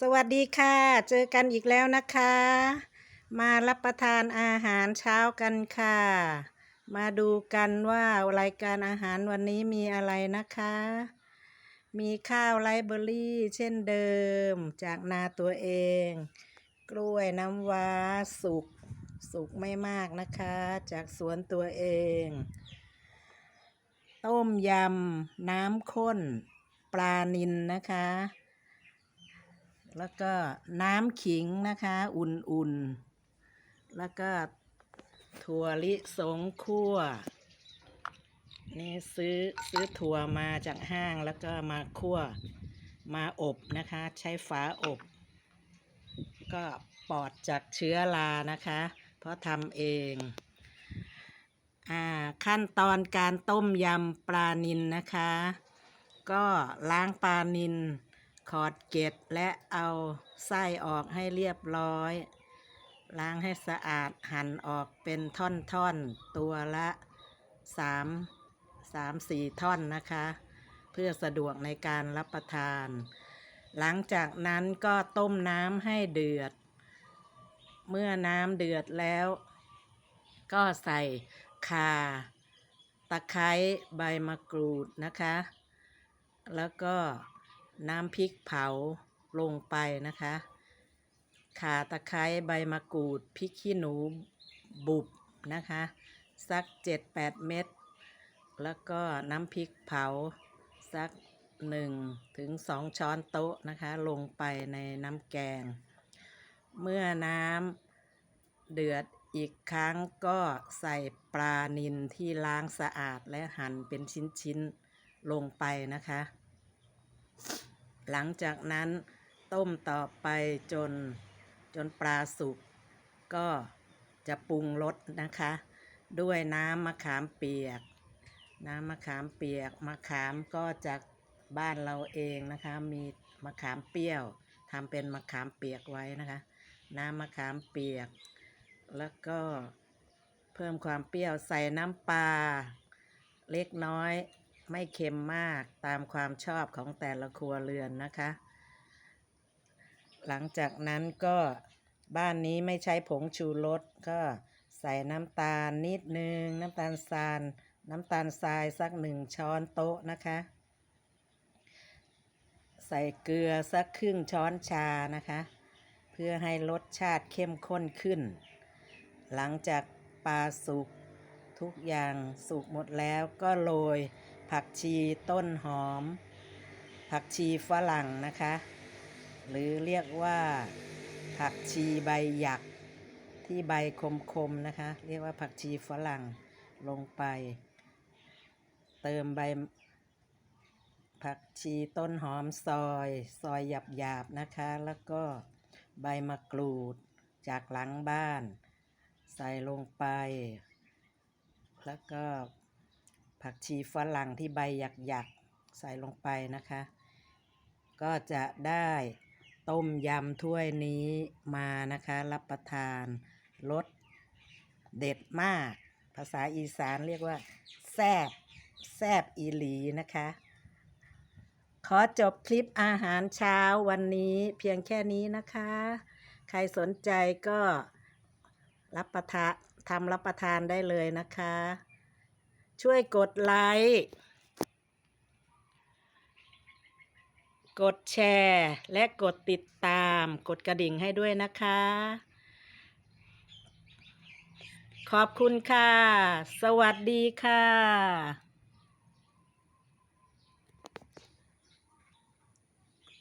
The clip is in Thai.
สวัสดีค่ะ เจอกันอีกแล้วนะคะ มารับประทานอาหารเช้ากันค่ะ มาดูกันว่ารายการอาหารวันนี้มีอะไรนะคะ มีข้าวไรเบอรี่ เช่นเดิม จากนาตัวเอง กล้วยน้ำว้าสุกสุกไม่มากนะคะ จากสวนตัวเอง ต้มยำน้ำข้น ปลานิลนะคะ แล้วก็น้ำขิงนะคะ อุ่นๆ แล้วก็ถั่วลิสงคั่ว นี่ซื้อซื้อถั่วมาจากห้างแล้วก็มาคั่วมาอบนะคะ ใช้ฝาอบ ก็ปลอดจากเชื้อรานะคะ เพราะทำเองอ่าขั้นตอนการต้มยำปลานิลนะคะ ก็ล้างปลานิล ขอดเกล็ดและเอาไส้ออกให้เรียบร้อย ล้างให้สะอาดหั่นออกเป็นท่อนๆ ตัวละสามสามสี่ท่อนนะคะ เพื่อสะดวกในการรับประทาน หลังจากนั้นก็ต้มน้ำให้เดือด เมื่อน้ำเดือดแล้ว ก็ใส่ข่าตะไคร้ใบมะกรูดนะคะ แล้วก็ น้ำพริกเผาลงไปนะคะข่าตะไคร้ใบมะกรูดพริกขี้หนูบุบนะคะ สักเจ็ดแปดเม็ดแล้วก็น้ำพริกเผาสักหนึ่งถึงสองช้อนโต๊ะนะคะ ลงไปในน้ำแกง เมื่อน้ำเดือดอีกครั้งก็ใส่ปลานิลที่ล้างสะอาดและหั่นเป็นชิ้นๆลงไปนะคะ หลังจากนั้นต้มต่อไปจนจนปลาสุกก็จะปรุงรสนะคะ ด้วยน้ำมะขามเปียก น้ำมะขามเปียกมะขามก็จากบ้านเราเองนะคะ มีมะขามเปรี้ยวทำเป็นมะขามเปียกไว้นะคะ น้ำมะขามเปียก แล้วก็เพิ่มความเปรี้ยวใส่น้ำปลาเล็กน้อย ไม่เค็มมากตามความชอบของแต่ละครัวเรือนนะคะ หลังจากนั้นก็บ้านนี้ไม่ใช้ผงชูรสก็ใส่น้ำตาลนิดนึง น้ำตาลทรายน้ำตาลทรายสักหนึ่งช้อนโต๊ะนะคะ ใส่เกลือสักครึ่งช้อนชานะคะ เพื่อให้รสชาติเข้มข้นขึ้น หลังจากปลาสุกทุกอย่างสุกหมดแล้วก็โรย ผักชีต้นหอม ผักชีฝรั่งนะคะ หรือเรียกว่าผักชีใบหยักที่ใบคมๆนะคะ เรียกว่าผักชีฝรั่งลงไป เติมใบ ผักชีต้นหอมซอย ซอยหยาบๆนะคะ แล้วก็ใบมะกรูดจากหลังบ้าน ใส่ลงไป แล้วก็ ผักชีฝรั่งที่ใบหยักๆ ใส่ลงไปนะคะ ก็จะได้ต้มยำถ้วยนี้มานะคะ รับประทานรสเด็ดมาก ภาษาอีสานเรียกว่า แซบแซบอีหลีนะคะ ขอจบคลิปอาหารเช้าวันนี้เพียงแค่นี้นะคะ ใครสนใจก็รับประทานทำรับประทานได้เลยนะคะ ช่วยกดไลค์ กดแชร์ และกดติดตาม กดกระดิ่งให้ด้วยนะคะ ขอบคุณค่ะ สวัสดีค่ะ